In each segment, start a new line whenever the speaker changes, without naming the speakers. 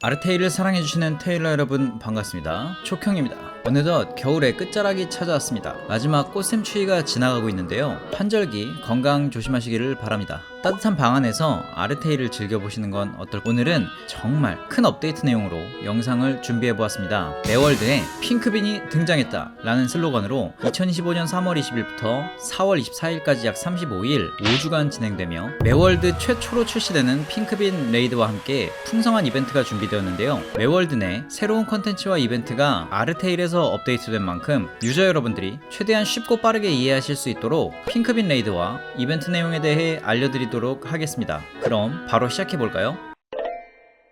아르테일을 사랑해주시는 테일러 여러분 반갑습니다. 촉형입니다. 어느덧 겨울의 끝자락이 찾아왔습니다. 마지막 꽃샘 추위가 지나가고 있는데요. 환절기 건강 조심하시기를 바랍니다. 따뜻한 방 안에서 아르테일을 즐겨보시는 건 어떨까? 오늘은 정말 큰 업데이트 내용으로 영상을 준비해 보았습니다. 매월드에 핑크빈이 등장했다 라는 슬로건으로 2025년 3월 20일부터 4월 24일까지 약 35일 5주간 진행되며 매월드 최초로 출시되는 핑크빈 레이드와 함께 풍성한 이벤트가 준비되었는데요. 매월드 내 새로운 컨텐츠와 이벤트가 아르테일에서 업데이트된 만큼 유저 여러분들이 최대한 쉽고 빠르게 이해하실 수 있도록 핑크빈 레이드와 이벤트 내용에 대해 알려드리도록 하겠습니다. 그럼 바로 시작해 볼까요?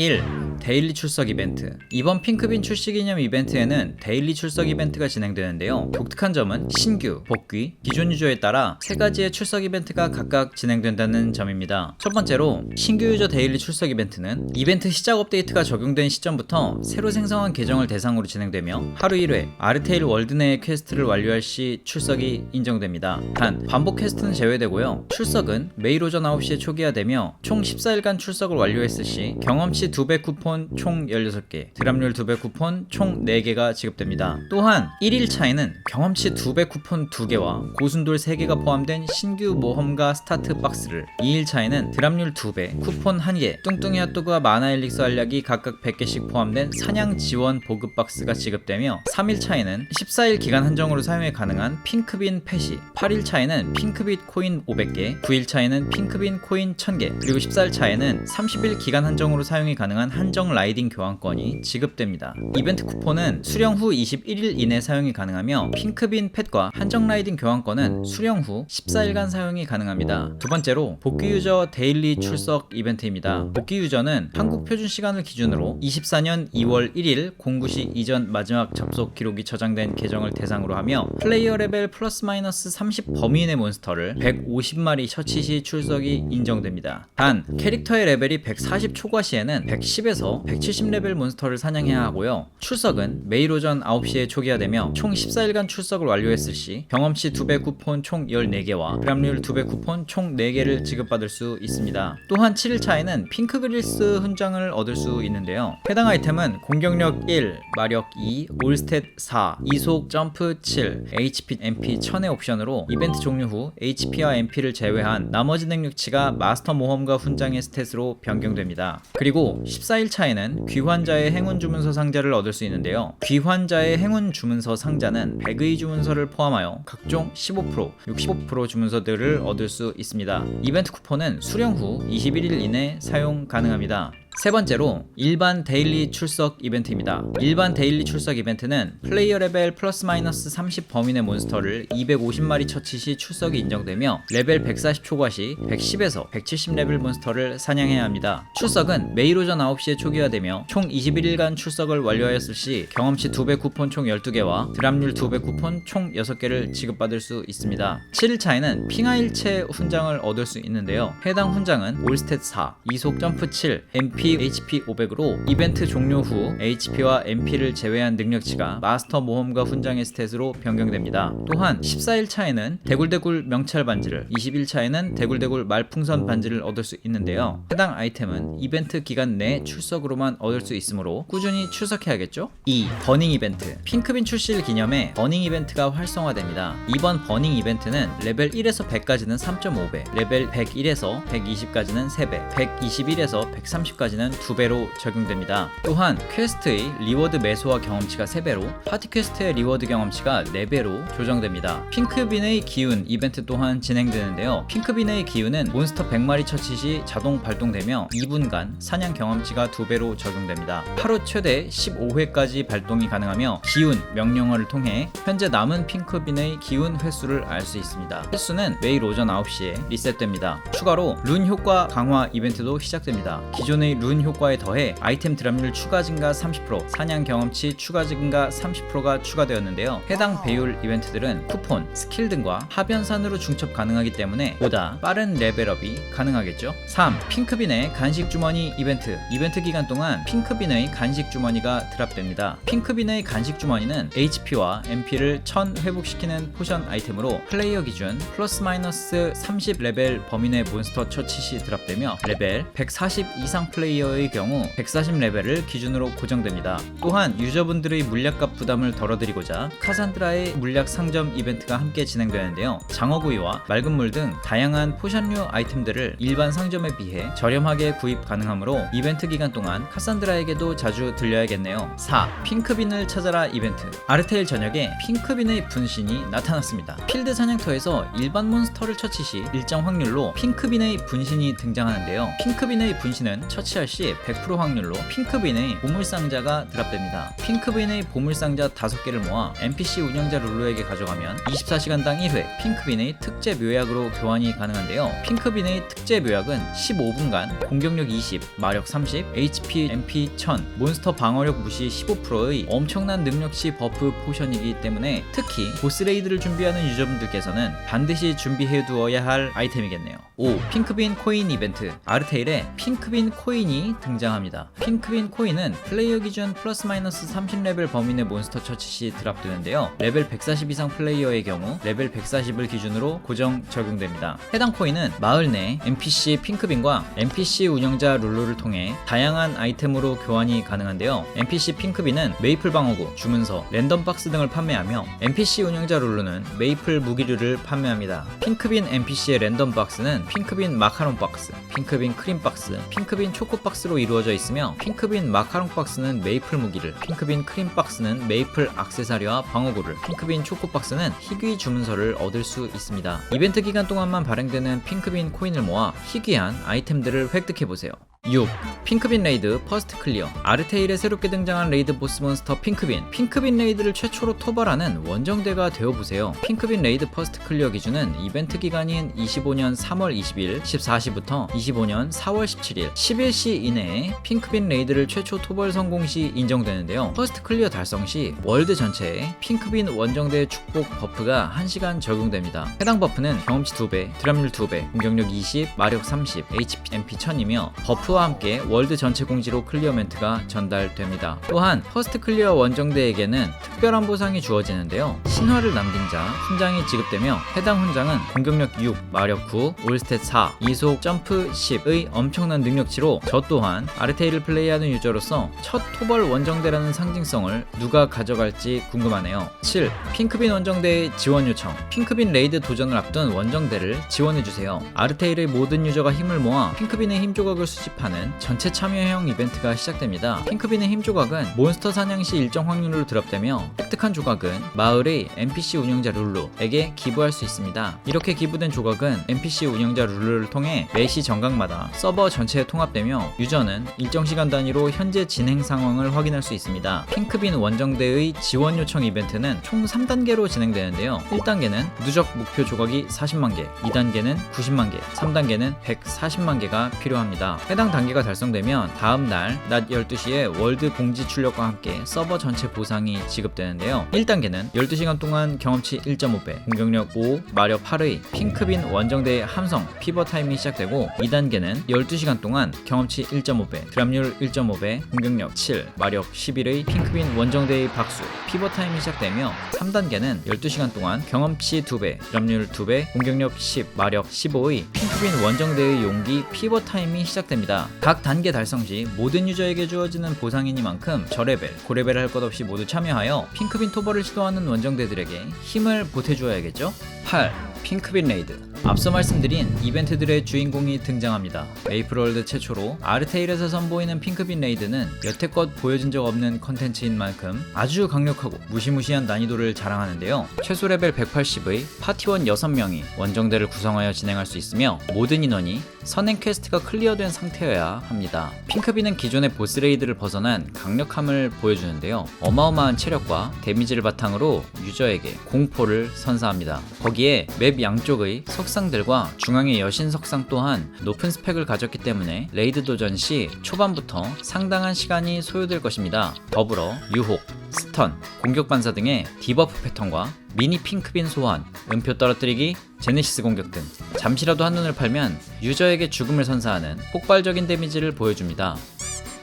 1. 데일리 출석 이벤트. 이번 핑크빈 출시 기념 이벤트에는 데일리 출석 이벤트가 진행되는데요. 독특한 점은 신규, 복귀, 기존 유저에 따라 세 가지의 출석 이벤트가 각각 진행된다는 점입니다. 첫 번째로 신규 유저 데일리 출석 이벤트는 이벤트 시작 업데이트가 적용된 시점부터 새로 생성한 계정을 대상으로 진행되며 하루 1회 아르테일 월드 내의 퀘스트를 완료할 시 출석이 인정됩니다. 단 반복 퀘스트는 제외되고요. 출석은 매일 오전 9시에 초기화되며 총 14일간 출석을 완료했을 시 경험치 2배 쿠폰 총 16개, 드랍률 2배 쿠폰 총 4개가 지급됩니다. 또한 1일 차에는 경험치 2배 쿠폰 2개와 고순돌 3개가 포함된 신규 모험가 스타트 박스를 2일 차에는 드랍률 2배, 쿠폰 1개, 뚱뚱이 핫도그와 마나 엘릭서 알약이 각각 100개씩 포함된 사냥 지원 보급 박스가 지급되며 3일 차에는 14일 기간 한정으로 사용이 가능한 핑크빈 펫이 8일 차에는 핑크빛 코인 500개, 9일 차에는 핑크빈 코인 1000개, 그리고 14일 차에는 30일 기간 한정으로 사용이 가능한 한정 라이딩 교환권이 지급됩니다. 이벤트 쿠폰은 수령 후 21일 이내 사용이 가능하며 핑크빈 펫과 한정 라이딩 교환권은 수령 후 14일간 사용이 가능합니다. 두 번째로 복귀 유저 데일리 출석 이벤트입니다. 복귀 유저는 한국 표준 시간을 기준으로 24년 2월 1일 09시 이전 마지막 접속 기록이 저장된 계정을 대상으로 하며 플레이어 레벨 플러스 마이너스 30 범위 내 몬스터를 150마리 처치 시 출석이 인정됩니다. 단 캐릭터의 레벨이 140 초과 시에는 110에서 170레벨 몬스터를 사냥해야 하고요. 출석은 매일 오전 9시에 초기화되며 총 14일간 출석을 완료했을 시 경험치 2배 쿠폰 총 14개와 드랍률 2배 쿠폰 총 4개를 지급받을 수 있습니다. 또한 7일차에는 핑크 그릴스 훈장을 얻을 수 있는데요. 해당 아이템은 공격력 1, 마력 2, 올스탯 4, 이속 점프 7, HP, MP 1000의 옵션으로 이벤트 종료 후 HP와 MP를 제외한 나머지 능력치가 마스터 모험가 훈장의 스탯으로 변경됩니다. 그리고 14일 차에는 귀환자의 행운 주문서 상자를 얻을 수 있는데요. 귀환자의 행운 주문서 상자는 100의 주문서를 포함하여 각종 15%, 65% 주문서들을 얻을 수 있습니다. 이벤트 쿠폰은 수령 후 21일 이내 사용 가능합니다. 세 번째로 일반 데일리 출석 이벤트입니다. 일반 데일리 출석 이벤트는 플레이어 레벨 플러스 마이너스 30 범위 내 몬스터를 250마리 처치 시 출석이 인정되며 레벨 140 초과 시 110에서 170 레벨 몬스터를 사냥해야 합니다. 출석은 매일 오전 9시에 초기화되며 총 21일간 출석을 완료하였을 시 경험치 2배 쿠폰 총 12개와 드랍률 2배 쿠폰 총 6개를 지급받을 수 있습니다. 7일차에는 핑하일체 훈장을 얻을 수 있는데요. 해당 훈장은 올스탯 4, 이속 점프 7, MP HP 500으로 이벤트 종료 후 HP와 MP를 제외한 능력치가 마스터 모험가 훈장의 스탯으로 변경됩니다. 또한 14일 차에는 대굴대굴 명찰 반지를, 20일 차에는 대굴대굴 말풍선 반지를 얻을 수 있는데요. 해당 아이템은 이벤트 기간 내 출석으로만 얻을 수 있으므로 꾸준히 출석해야겠죠? 2. 버닝 이벤트. 핑크빈 출시를 기념해 버닝 이벤트가 활성화됩니다. 이번 버닝 이벤트는 레벨 1에서 100까지는 3.5배, 레벨 101에서 120까지는 3배, 121에서 130 까지는 2배로 적용됩니다. 또한 퀘스트의 리워드 매수와 경험치가 3배로 파티 퀘스트의 리워드 경험치가 4배로 조정됩니다. 핑크빈의 기운 이벤트 또한 진행되는데요. 핑크빈의 기운은 몬스터 100마리 처치 시 자동 발동되며 2분간 사냥 경험치가 2배로 적용됩니다. 하루 최대 15회까지 발동이 가능하며 기운 명령어를 통해 현재 남은 핑크빈의 기운 횟수를 알 수 있습니다. 횟수는 매일 오전 9시에 리셋됩니다. 추가로 룬 효과 강화 이벤트도 시작됩니다. 기존의 룬 효과에 더해 아이템 드랍률 추가 증가 30%, 사냥 경험치 추가 증가 30%가 추가되었는데요. 해당 배율 이벤트들은 쿠폰, 스킬 등과 하변산으로 중첩 가능하기 때문에 보다 빠른 레벨업이 가능하겠죠. 3. 핑크빈의 간식 주머니 이벤트. 이벤트 기간 동안 핑크빈의 간식 주머니가 드랍됩니다. 핑크빈의 간식 주머니는 HP와 MP를 1000 회복시키는 포션 아이템으로 플레이어 기준 플러스 마이너스 30 레벨 범위 내 몬스터 처치 시 드랍되며 레벨 140 이상 플레이 플레이어의 경우 140레벨을 기준으로 고정됩니다. 또한 유저분들의 물약값 부담을 덜어드리고자 카산드라의 물약 상점 이벤트가 함께 진행되는데요. 장어구이와 맑은 물 등 다양한 포션류 아이템들을 일반 상점에 비해 저렴하게 구입 가능하므로 이벤트 기간 동안 카산드라에게도 자주 들려야겠네요. 4. 핑크빈을 찾아라 이벤트 아르테일 저녁에 핑크빈의 분신이 나타났습니다. 필드 사냥터에서 일반 몬스터를 처치 시 일정 확률로 핑크빈의 분신이 등장하는데요. 핑크빈의 분신은 처치 할 시 100% 확률로 핑크빈의 보물상자가 드랍됩니다. 핑크빈의 보물상자 5개를 모아 NPC 운영자 룰루에게 가져가면 24시간당 1회 핑크빈의 특제 묘약으로 교환이 가능한데요. 핑크빈의 특제 묘약은 15분간 공격력 20, 마력 30, HP, MP 1000, 몬스터 방어력 무시 15%의 엄청난 능력치 버프 포션이기 때문에 특히 보스 레이드를 준비하는 유저분들께서는 반드시 준비해 두어야 할 아이템이겠네요. 5. 핑크빈 코인 이벤트 아르테일에 핑크빈 코인 이 등장합니다. 핑크빈 코인은 플레이어 기준 플러스 마이너스 30레벨 범인의 몬스터 처치 시 드랍되는데요. 레벨 140 이상 플레이어의 경우 레벨 140을 기준으로 고정 적용됩니다. 해당 코인은 마을 내 NPC 핑크빈과 NPC 운영자 룰루를 통해 다양한 아이템으로 교환이 가능한데요. NPC 핑크빈은 메이플 방어구, 주문서, 랜덤 박스 등을 판매하며 NPC 운영자 룰루는 메이플 무기류를 판매합니다. 핑크빈 NPC의 랜덤 박스는 핑크빈 마카롱 박스, 핑크빈 크림 박스, 핑크빈 초코 박스로 이루어져 있으며 핑크빈 마카롱 박스는 메이플 무기를, 핑크빈 크림 박스는 메이플 악세사리와 방어구를, 핑크빈 초코 박스는 희귀 주문서를 얻을 수 있습니다. 이벤트 기간 동안만 발행되는 핑크빈 코인을 모아 희귀한 아이템들을 획득해보세요. 6. 핑크빈 레이드 퍼스트 클리어. 아르테일에 새롭게 등장한 레이드 보스 몬스터 핑크빈. 핑크빈 레이드를 최초로 토벌하는 원정대가 되어보세요. 핑크빈 레이드 퍼스트 클리어 기준은 이벤트 기간인 25년 3월 20일 14시부터 25년 4월 17일 11시 이내에 핑크빈 레이드를 최초 토벌 성공 시 인정되는데요. 퍼스트 클리어 달성 시 월드 전체에 핑크빈 원정대 축복 버프가 1시간 적용됩니다. 해당 버프는 경험치 2배, 드랍률 2배, 공격력 20, 마력 30, HP, MP 1000이며 버프 와 함께 월드 전체 공지로 클리어 멘트가 전달됩니다. 또한 퍼스트 클리어 원정대에게는 특별한 보상이 주어지는데요. 신화를 남긴 자 훈장이 지급되며 해당 훈장은 공격력 6, 마력 9, 올스탯 4, 이속 점프 10의 엄청난 능력치로 저 또한 아르테일을 플레이하는 유저로서 첫 토벌 원정대라는 상징성을 누가 가져갈지 궁금하네요. 7. 핑크빈 원정대의 지원 요청 핑크빈 레이드 도전을 앞둔 원정대를 지원해주세요. 아르테일의 모든 유저가 힘을 모아 핑크빈의 힘 조각을 수집하는 전체 참여형 이벤트가 시작됩니다. 핑크빈의 힘 조각은 몬스터 사냥 시 일정 확률로 드랍되며 획득한 조각은 마을의 NPC 운영자 룰루에게 기부할 수 있습니다. 이렇게 기부된 조각은 NPC 운영자 룰루를 통해 매시 정각마다 서버 전체에 통합되며 유저는 일정 시간 단위로 현재 진행 상황을 확인할 수 있습니다. 핑크빈 원정대의 지원 요청 이벤트는 총 3단계로 진행되는데요. 1단계는 누적 목표 조각이 40만 개, 2단계는 90만 개, 3단계는 140만 개가 필요합니다. 해당 단계가 달성되면 다음 날 낮 12시에 월드 공지 출력과 함께 서버 전체 보상이 지급되는데요. 1단계는 12시간 동안 경험치 1.5배, 공격력 5, 마력 8의 핑크빈 원정대의 함성 피버 타임이 시작되고 2단계는 12시간 동안 경험치 1.5배, 드랍률 1.5배, 공격력 7, 마력 11의 핑크빈 원정대의 박수 피버 타임이 시작되며 3단계는 12시간 동안 경험치 2배, 드랍률 2배, 공격력 10, 마력 15의 핑크빈 원정대의 용기 피버 타임이 시작됩니다. 각 단계 달성 시 모든 유저에게 주어지는 보상이니만큼 저레벨, 고레벨 할 것 없이 모두 참여하여 핑크빈 토벌을 시도하는 원정대 들에게 힘을 보태주어야겠죠? 8. 핑크빈 레이드 앞서 말씀드린 이벤트들의 주인공이 등장합니다. 메이플월드 최초로 아르테일에서 선보이는 핑크빈 레이드는 여태껏 보여진 적 없는 컨텐츠인 만큼 아주 강력하고 무시무시한 난이도를 자랑하는데요. 최소 레벨 180의 파티원 6명이 원정대를 구성하여 진행할 수 있으며 모든 인원이 선행 퀘스트가 클리어된 상태여야 합니다. 핑크빈은 기존의 보스 레이드를 벗어난 강력함을 보여주는데요. 어마어마한 체력과 데미지를 바탕으로 유저에게 공포를 선사합니다. 거기에 맵 양쪽의 석상들과 중앙의 여신 석상 또한 높은 스펙을 가졌기 때문에 레이드 도전 시 초반부터 상당한 시간이 소요될 것입니다. 더불어 유혹, 스턴, 공격 반사 등의 디버프 패턴과 미니 핑크빈 소환, 음표 떨어뜨리기, 제네시스 공격 등 잠시라도 한눈을 팔면 유저에게 죽음을 선사하는 폭발적인 데미지를 보여줍니다.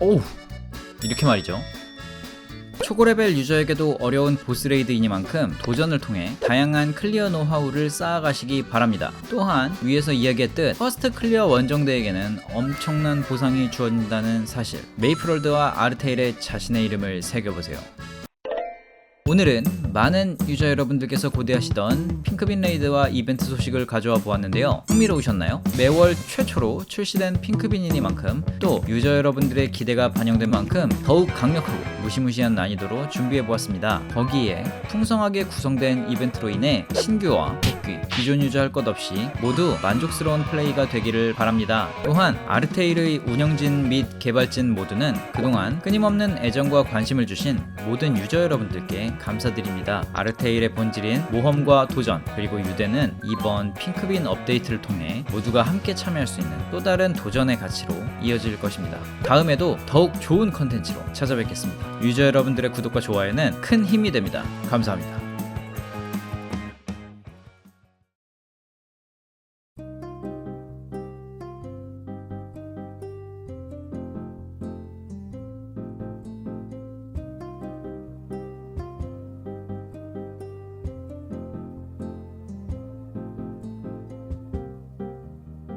오우 이렇게 말이죠. 초고레벨 유저에게도 어려운 보스레이드이니만큼 도전을 통해 다양한 클리어 노하우를 쌓아가시기 바랍니다. 또한 위에서 이야기했듯 퍼스트 클리어 원정대에게는 엄청난 보상이 주어진다는 사실 메이플월드와 아르테일에 자신의 이름을 새겨보세요. 오늘은 많은 유저 여러분들께서 고대하시던 핑크빈 레이드와 이벤트 소식을 가져와 보았는데요. 흥미로우셨나요? 매월 최초로 출시된 핑크빈이니만큼 또 유저 여러분들의 기대가 반영된 만큼 더욱 강력하고 무시무시한 난이도로 준비해 보았습니다. 거기에 풍성하게 구성된 이벤트로 인해 신규와 복귀, 기존 유저 할 것 없이 모두 만족스러운 플레이가 되기를 바랍니다. 또한 아르테일의 운영진 및 개발진 모두는 그동안 끊임없는 애정과 관심을 주신 모든 유저 여러분들께 감사드립니다. 아르테일의 본질인 모험과 도전 그리고 유대는 이번 핑크빈 업데이트를 통해 모두가 함께 참여할 수 있는 또 다른 도전의 가치로 이어질 것입니다. 다음에도 더욱 좋은 컨텐츠로 찾아뵙겠습니다. 유저 여러분들의 구독과 좋아요는 큰 힘이 됩니다. 감사합니다.